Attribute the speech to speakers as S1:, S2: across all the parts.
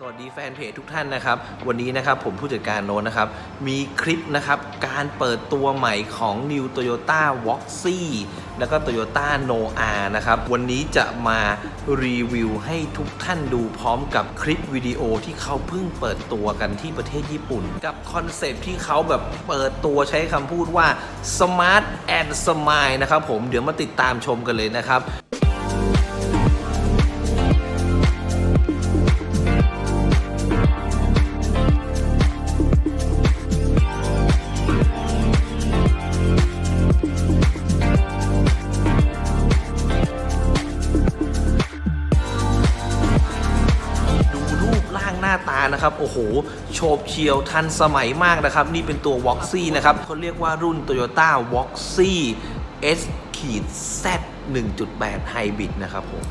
S1: สวัสดีแฟนเพจทุกท่านนะครับ วันนี้นะครับผมผู้จัดการโน้นนะครับ มีคลิปนะครับ การเปิดตัวใหม่ของ New Toyota w o x y แล้วก็ Toyota n o a นะครับ วันนี้จะมารีวิวให้ทุกท่านดูพร้อมกับคลิปวิดีโอที่เขาเพิ่งเปิดตัวกันที่ประเทศญี่ปุ่น กับคอนเซปที่เขาแบบเปิดตัวใช้คำพูดว่า Smart and Smile นะครับผมเดี๋ยวมาติดตามชมกันเลยนะครับางหน้าตานะครับโอ้โหโฉบเฉียวทันสมัยมากนะครับ นี่เป็นตัว v o x y นะครับเขาเรียกว่ารุ่น Toyota v o x y S ขีด Z 1.8 Hybrid นะครับผม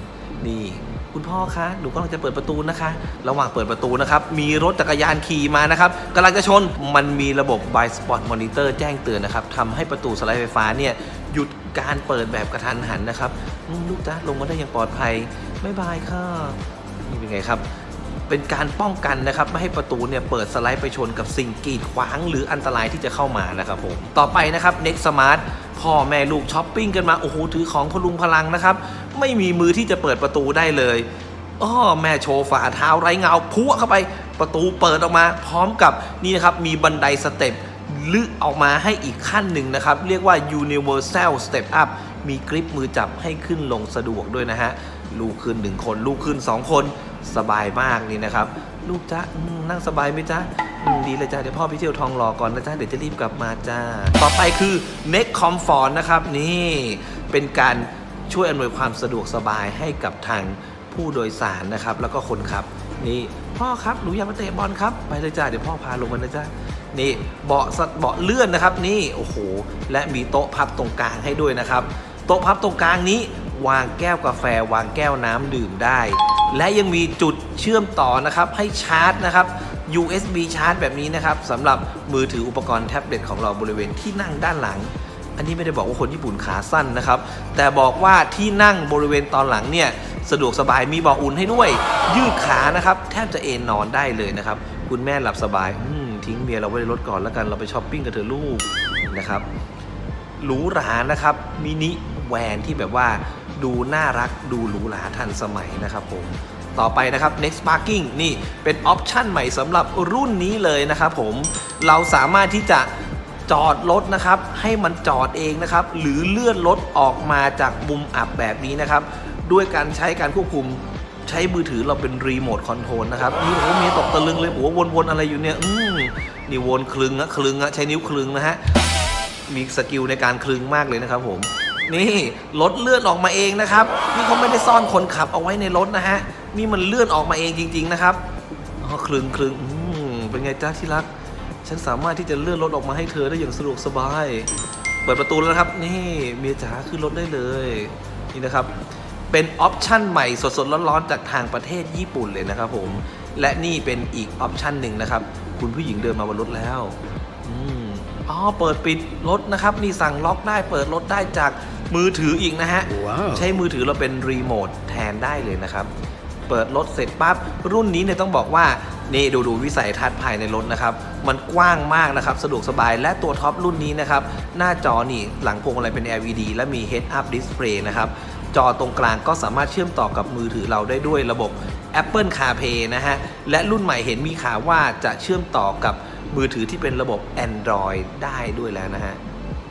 S1: นี่คุณพ่อคะ หนูกำลังจะเปิดประตูนะคะ ระหว่างเปิดประตูนะครับ มีรถจักรยานขี่มานะครับกำลังจะชน มันมีระบบ by spot monitor แจ้งเตือนนะครับทำให้ประตูสไลด์ไฟฟ้าเนี่ย หยุดการเปิดแบบกระทันหันนะครับ ลูกจ้าลงมาได้อย่างปลอดภัย บ๊ายบายค่ะ นี่เป็นไงครับ เป็นการป้องกันนะครับไม่ให้ประตูเนี่ยเปิดสไลด์ไปชนกับสิ่งกีดขวาง หรืออันตรายที่จะเข้ามานะครับผมต่อไปนะครับ Next Smart พ่อแม่ลูกช้อปปิ้งกันมาโอ้โหถือของพลุงพลังนะครับ ไม่มีมือที่จะเปิดประตูได้เลยอ้อแม่โชว์ฝ่าเท้าไร้เงาพุเข้าไปประตูเปิดออกมา พร้อมกับนี่นะครับมีบันไดสเต็ป ลึกออกมาให้อีกขั้นหนึ่งนะครับ เรียกว่า Universal Step Up มีกริปมือจับให้ขึ้นลงสะดวกด้วยนะฮะ ลูกขึ้นหนึ่งคน ลูกขึ้นสองคนสบายมากนี่นะครับ ลูกจ๊ะนั่งสบายไหมจ๊ะดีเลยจ้ะเดี๋ยวพ่อไปเที่ยวทองหล่อก่อนนะจ๊ะเดี๋ยวจะรีบกลับมาจ้า ต่อไปคือ Neck Comfort นะครับนี่เป็นการช่วยอำนวยความสะดวกสบายให้กับทางผู้โดยสารนะครับ แล้วก็คนขับ นี่พ่อครับหนูอยากมาเตะบอลครับไปเลยจ้าเดี๋ยวพ่อพาลงมานะจ๊ะนี่เบาะสเบาะเลื่อนนะครับ นี่โอ้โหและมีโต๊ะพับตรงกลางให้ด้วยนะครับ โต๊ะพับตรงกลางนี้ วางแก้วกาแฟ วางแก้วน้ำดื่มได้ และยังมีจุดเชื่อมต่อนะครับให้ชาร์จนะครับ USB ชาร์จแบบนี้นะครับสำหรับมือถืออุปกรณ์แท็บเล็ตของเราบริเวณที่นั่งด้านหลัง อันนี้ไม่ได้บอกว่าคนญี่ปุ่นขาสั้นนะครับ แต่บอกว่าที่นั่งบริเวณตอนหลังเนี่ย สะดวกสบายมีเบาะอุ่นให้ด้วย ยืดขานะครับ แทบจะเอนนอนได้เลยนะครับ คุณแม่หลับสบายทิ้งเมียเราไว้ในรถก่อนแล้วกันเราไปช้อปปิ้งกันเถอะลูกนะครับหรูหรานะครับมินิแวนที่แบบว่าดูน่ารักดูหรูหราทันสมัยนะครับผมต่อไปนะครับ next parking นี่เป็นออปชั่นใหม่สำหรับรุ่นนี้เลยนะครับผมเราสามารถที่จะจอดรถนะครับ ให้มันจอดเองนะครับ หรือเลื่อนรถออกมาจากมุมอับแบบนี้นะครับ ด้วยการใช้การควบคุมใช้มือถือเราเป็นรีโมทคอนโทรลนะครับนี่โอ้โหมีตกตะลึงเลยโอ้โหวนๆอะไรอยู่เนี่ย อืมนี่วนคลึงอะคลึงอะใช้นิ้วคลึงนะฮะ มีสกิลในการคลึงมากเลยนะครับผมนี่รถเลื่อนออกมาเองนะครับ นี่เขาไม่ได้ซ่อนคนขับเอาไว้ในรถนะฮะ นี่มันเลื่อนออกมาเองจริง ๆนะครับอ๋อคลึงคลึงอืมเป็นไงจ้าที่รัก ฉันสามารถที่จะเลื่อนรถออกมาให้เธอได้อย่างสะดวกสบาย เปิดประตูแล้วนะครับ นี่เมียจ๋าขึ้นรถได้เลย นี่นะครับ เป็นออปชั่นใหม่สดๆร้อนๆจากทางประเทศญี่ปุ่นเลยนะครับผมและนี่เป็นอีกออปชั่นหนึ่งนะครับ คุณผู้หญิงเดินมาบนรถแล้วอืมอ๋อเปิดปิดรถนะครับนี่สั่งล็อกได้เปิดรถได้จากมือถืออีกนะฮะ
S2: ว้าว
S1: ใช้มือถือเราเป็นรีโมทแทนได้เลยนะครับ เปิดรถเสร็จปั๊บรุ่นนี้เนี่ยต้องบอกว่านี่ดูดูวิสัยทัศน์ภายในรถนะครับ มันกว้างมากนะครับ สะดวกสบายและตัวท็อปรุ่นนี้นะครับ หน้าจอนี่หลังพวงอะไรเป็น LED และมี Head Up Display นะครับ จอตรงกลางก็สามารถเชื่อมต่อกับมือถือเราได้ด้วยระบบ Apple CarPlay นะฮะ และรุ่นใหม่เห็นมีข่าวว่าจะเชื่อมต่อกับมือถือที่เป็นระบบ Android ได้ด้วยแล้วนะฮะ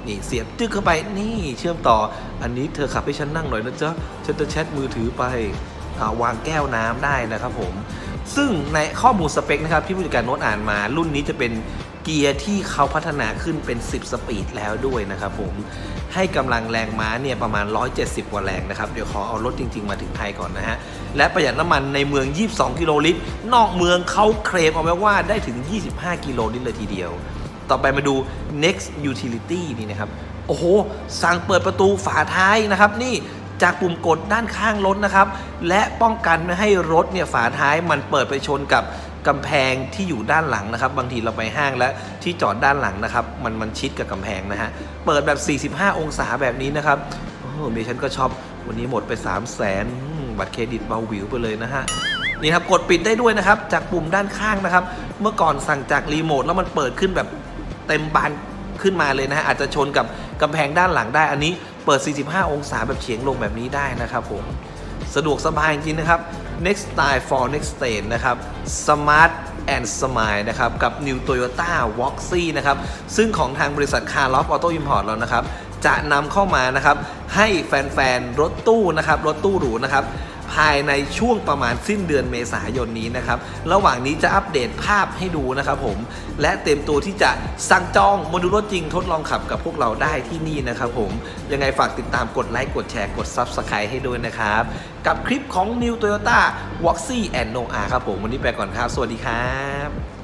S1: นี่เสียบจึ๊กเข้าไปนี่เชื่อมต่ออันนี้เธอขับให้ฉันนั่งหน่อยนะจ๊ะฉันจะแชทมือถือไปอวางแก้วน้ำได้นะครับผม ซึ่งในข้อมูลสเปคนะครับที่ผู้จัดการโน้ตอ่านมา รุ่นนี้จะเป็น เกียร์ที่เขาพัฒนาขึ้นเป็น 10 สปีดแล้วด้วยนะครับผมให้กำลังแรงม้าเนี่ยประมาณ 170 กว่าแรงนะครับ เดี๋ยวขอเอารถจริง ๆ มาถึงไทยก่อนนะฮะ และประหยัดน้ำมันในเมือง 22 กิโลลิตร นอกเมืองเขาเคลมเอาไว้ว่าได้ถึง 25 กิโลลิตรเลยทีเดียว ต่อไปมาดู next utility นี่นะครับ โอ้โห สั่งเปิดประตูฝาท้ายนะครับนี่จากปุ่มกดด้านข้างรถนะครับ และป้องกันไม่ให้รถเนี่ยฝาท้ายมันเปิดไปชนกับ กำแพงที่อยู่ด้านหลังนะครับ บางทีเราไปห้างและที่จอดด้านหลังนะครับ มันมันชิดกับกำแพงนะฮะ เปิดแบบ 45 องศาแบบนี้นะครับ โอ้เมียฉันก็ชอบวันนี้หมดไป 3 0 0แสนบัตรเครดิตเบาหวิวไปเลยนะฮะนี่ครับกดปิดได้ด้วยนะครับ จากปุ่มด้านข้างนะครับ เมื่อก่อนสั่งจากรีโมทแล้วมันเปิดขึ้นแบบเต็มบานขึ้นมาเลยนะฮะอาจจะชนกับกำแพงด้านหลังได้อันนี้เปิด 45 องศาแบบเฉียงลงแบบนี้ได้นะครับผม สะดวกสบายจริงนะครับ next style for next stage นะครับ smart and smile นะครับ กับ new Toyota Voxy นะครับ ซึ่งของทางบริษัท Car Loft Auto Import เรานะครับ จะนำเข้ามานะครับ ให้แฟน ๆ รถตู้นะครับ รถตู้หรูนะครับ ภายในช่วงประมาณสิ้นเดือนเมษายนนี้นะครับ ระหว่างนี้จะอัปเดตภาพให้ดูนะครับผม และเต็มตัวที่จะสั่งจองโมดูลรถจริงทดลองขับกับพวกเราได้ที่นี่นะครับผม ยังไงฝากติดตามกดไลค์กดแชร์กด Subscribe ให้ด้วยนะครับ กับคลิปของ New Toyota w a x y and Noah ครับผม วันนี้ไปก่อนครับ สวัสดีครับ